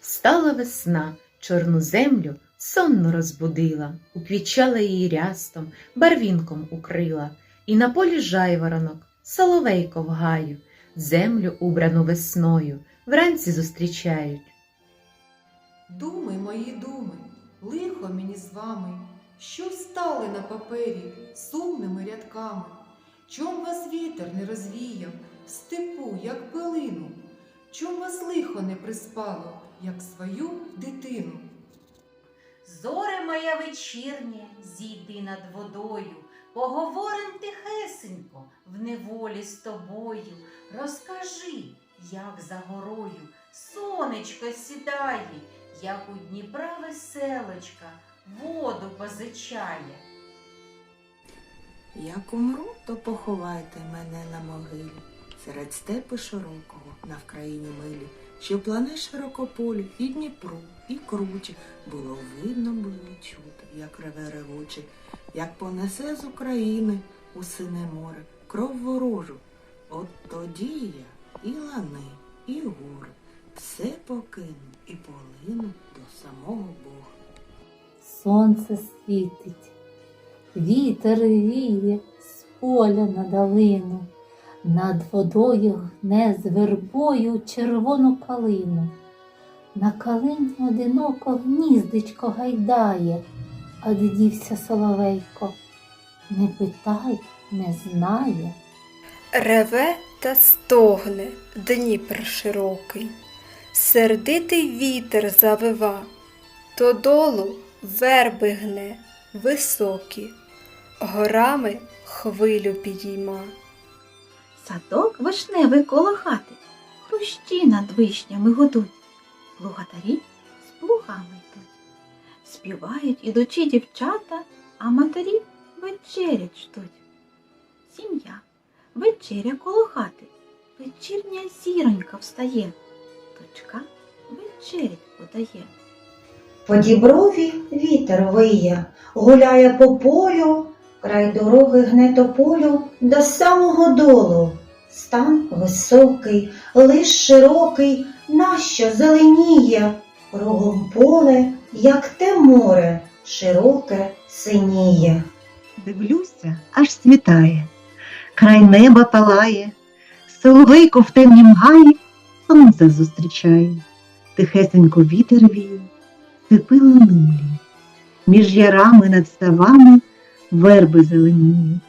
Встала весна, чорну землю сонно розбудила, уквічала її рястом, барвінком укрила, і на полі жайворонок, соловейко в гаю, землю убрану весною, вранці зустрічають. Думи, мої думи, лихо мені з вами, що стали на папері сумними рядками. Чом вас вітер не розвіяв в степу, як пилину? Чом вас лихо не приспало, як свою дитину? Зоре моя вечірнє, зійди над водою, поговорим тихесенько в неволі з тобою. Розкажи, як за горою сонечко сідає, як у Дніпра веселочка воду позичає. Як умру, то поховайте мене на могилі, серед степу широкого, на вкраїні милі, що плане широкополі і Дніпру, і круче, було видно, було чути, як реве ревуче, як понесе з України у сине море кров ворожу. От тоді я і лани, і гори, все покину і полину до самого Бога. Сонце світить, вітер віє з поля на долину, над водою гне з вербою червону калину. На калині одиноко гніздечко гайдає, а де дівся соловейко. Не питай, не знає. Реве та стогне Дніпр широкий, сердитий вітер завива, то долу верби гне високі, горами хвилю підійма. Садок вишневий коло хати, хрущі над вишнями гудуть, плугатарі з плугами йдуть. Співають ідучі дівчата, а матері вечерять ждуть. Сім'я, вечеря коло хати, вечірня зіронька встає, дочка вечерять подає. По діброві вітер виє, гуляє по полю, край дороги гне тополю до самого долу. Стан високий, лиш широкий, нащо зеленіє, кругом поле, як те море, широке синіє. Дивлюся, аж світає, край неба палає, соловейко в темнім гаї сонце зустрічає, тихесенько вітер віє, степи лунилі, між ярами над ставами верби зеленіють.